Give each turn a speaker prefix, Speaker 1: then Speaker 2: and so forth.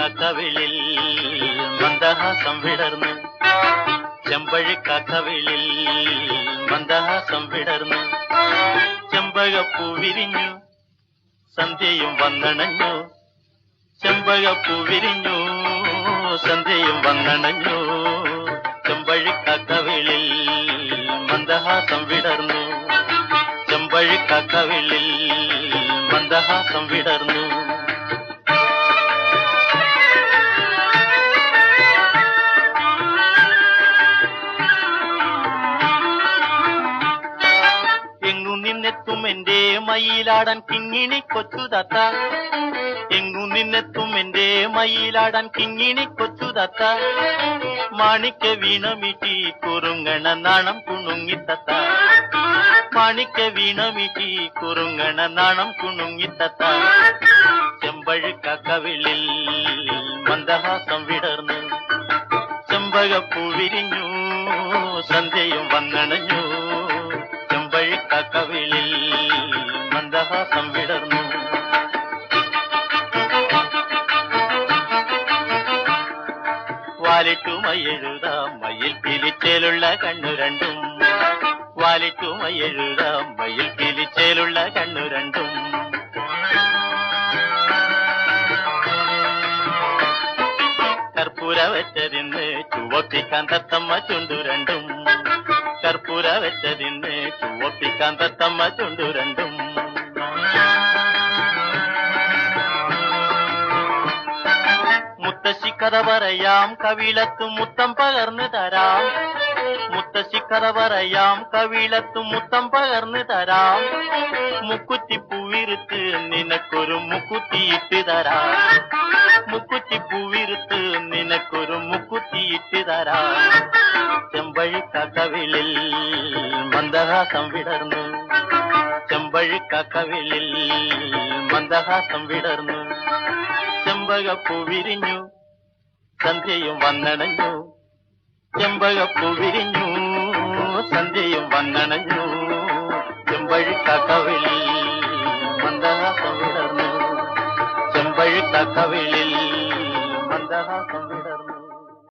Speaker 1: ചെമ്പഴുക്കാക്കവിളിൽ മന്ദഹാസം വിടർന്നു. ചെമ്പഴുക്കാക്കവിളിൽ മന്ദഹാസം വിടർന്നു. ചെമ്പകപ്പൂ വിരിഞ്ഞു സന്ധ്യയും വന്നണഞ്ഞു. ചെമ്പകപ്പൂ വിരിഞ്ഞു സന്ധ്യയും വന്നണഞ്ഞു. ചെമ്പഴുക്കാക്കവിളിൽ മന്ദഹാസം വിടർന്നു. ചെമ്പഴുക്കാക്കവിളിൽ മന്ദഹാസം വിടർന്നു. നിന്നെത്തും എന്റെ മയിലാടൻ കിങ്ങിണി കൊച്ചു തത്ത എങ്ങു നിന്നെത്തും എന്റെ മയിലാടൻ കിങ്ങിണി കൊച്ചു തത്ത മാണിക്ക വീണമിട്ടി കുറുങ്ങണ നാണം കുണുങ്ങി തത്ത മാണിക്ക വീണമിട്ടി കുറുങ്ങണ നാണം കുണുങ്ങി തത്ത ചെമ്പഴുക്കവിളിൽ മന്ദഹാസം വിടർന്നു. ചെമ്പകപ്പൂ വിരിഞ്ഞു സന്ധ്യയും വന്നണഞ്ഞു. ചെമ്പഴുക്കവിളിൽ മന്ദഹാസം വിടർന്നു. വാലിറ്റുമയെഴുതാം മയിൽ പിലിച്ചേലുള്ള കണ്ണു രണ്ടും. വാലിറ്റുമയെഴുതാം മയിൽ പിലിച്ചേലുള്ള കണ്ണു രണ്ടും. കർപ്പൂര വെച്ചതിന്ന് ചുവപ്പിക്കാൻ തത്തമ്മ ചുണ്ടു രണ്ടും. കർപ്പൂര വെച്ചതിന്ന് ചുവപ്പിക്കാൻ തത്തമ്മ ചുണ്ടു രണ്ടും. മുത്തശ്ശി കഥ പറയാം കവിളത്തു മുത്തം പകർന്നു തരാം. മുത്തശ്ശി കഥ പറയാം കവിളത്തു മുത്തം പകർന്നു തരാം. മുക്കുറ്റി പൂവിരുത്ത് നിനക്കൊരു മുക്കുത്തിയിട്ട് തരാം. മുക്കുറ്റി പൂവിരുത്ത് നിനക്കൊരു മുക്കുത്തിയിട്ട് തരാം. ചെമ്പഴിക്കവിളിൽ മന്ദഹാസം വിടർന്നു. ചെമ്പഴിക്കവിളിൽ മന്ദഹാസം വിടർന്നു. ചെമ്പകപ്പൂ വിരിഞ്ഞു. സന്ധ്യയും വന്നണഞ്ഞു. ചെമ്പഴപ്പു വിരിഞ്ഞു. സന്ധ്യയും വന്നണഞ്ഞു. ചെമ്പഴുക്കവിളിൽ മന്ദഹാസം വിടർന്നു ചെമ്പഴുക്കവിളിൽ മന്ദഹാസം